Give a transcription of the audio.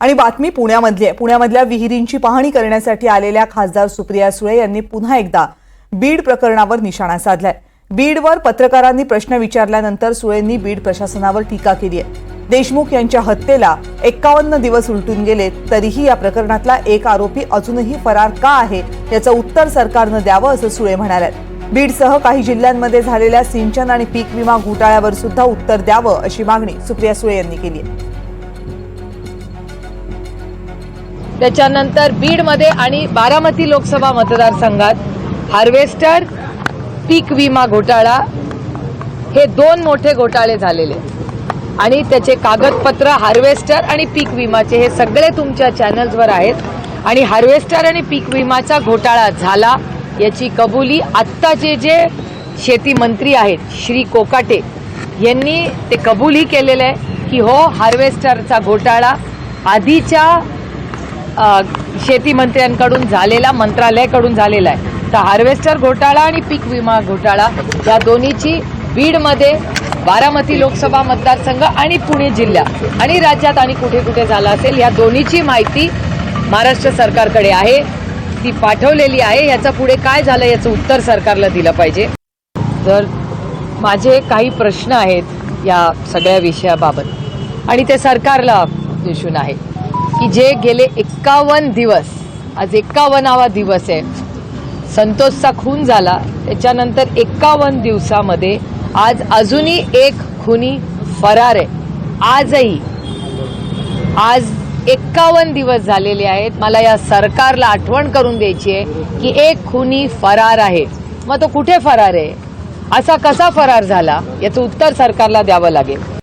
आणि बातमी पुण्यामधली आहे. पुण्यामधल्या विहिरींची पाहणी करण्यासाठी आलेल्या खासदार सुप्रिया सुळे यांनी पुन्हा एकदा बीड प्रकरणावर निशाणा साधलाय. बीडवर पत्रकारांनी प्रश्न विचारल्यानंतर सुळेंनी बीड प्रशासनावर टीका केली आहे. देशमुख यांच्या हत्येला एक्कावन्न दिवस उलटून गेले तरीही या प्रकरणातला एक आरोपी अजूनही फरार का आहे याचं उत्तर सरकारनं द्यावं असं सुळे म्हणाले बीडसह काही जिल्ह्यांमध्ये झालेल्या सिंचन आणि पीक विमा घोटाळ्यावर सुद्धा उत्तर द्यावं अशी मागणी सुप्रिया सुळे यांनी केली आहे. त्याच्यानंतर बीडमध्ये आणि बारामती लोकसभा मतदारसंघात हार्वेस्टर पीक विमा घोटाळा हे दोन मोठे घोटाळे झालेले. आणि त्याचे कागदपत्र हार्वेस्टर आणि पीक विमाचे हे सगळे तुमच्या चॅनल्सवर आहेत. आणि हार्वेस्टर आणि पीक विमाचा घोटाळा झाला याची कबुली आत्ताचे जे शेती मंत्री आहेत श्री कोकाटे यांनी ते कबूलही केलेलं आहे की हो हार्वेस्टरचा घोटाळा आधीच्या शेती मंत्र्यांकडून झालेला मंत्रालयाकडून झालेला आहे. तर हार्वेस्टर घोटाळा आणि पीक विमा घोटाळा या दोन्हीची बीडमध्ये बारामती लोकसभा मतदारसंघ आणि पुणे जिल्हा आणि राज्यात आणि कुठे कुठे झाला असेल या दोन्हीची माहिती महाराष्ट्र सरकारकडे आहे. ती पाठवलेली आहे. याचं पुढे काय झालं याचं उत्तर सरकारला दिलं पाहिजे. तर माझे काही प्रश्न आहेत या सगळ्या विषयाबाबत. आणि ते सरकारला दिसून आहे. की जे गेले एक्कावन्न दिवस आज एक्कावन्नावा दिवस आहे. संतोषचा खून झाला त्याच्यानंतर एक्कावन्न दिवसामध्ये आज अजूनही एक खुनी फरार आहे. आजही आज एक्कावन्न दिवस झालेले आहेत. मला या सरकारला आठवण करून द्यायची आहे की एक खुनी फरार आहे. मग तो कुठे फरार आहे? असा कसा फरार झाला? याचं उत्तर सरकारला द्यावं लागेल.